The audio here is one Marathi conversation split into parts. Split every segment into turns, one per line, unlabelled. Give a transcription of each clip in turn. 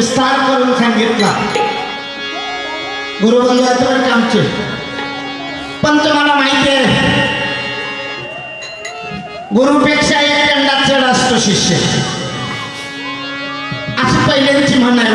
विस्तार करून सांगितला. गुरुबंधुरात्र कामचे पण तुम्हाला माहिती आहे गुरुपेक्षा एक अंडा चढ असतो शिष्य. असं पहिल्यांची म्हणणं आहे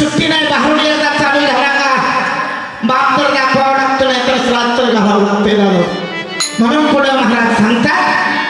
सुट्टी नाही बाहेरून एकदा चालू झाला का बाप तर दाखवावं लागतो नाही तर श्राद्ध तर घालावं लागते ना म्हणून पुढे महाराज सांगतात आ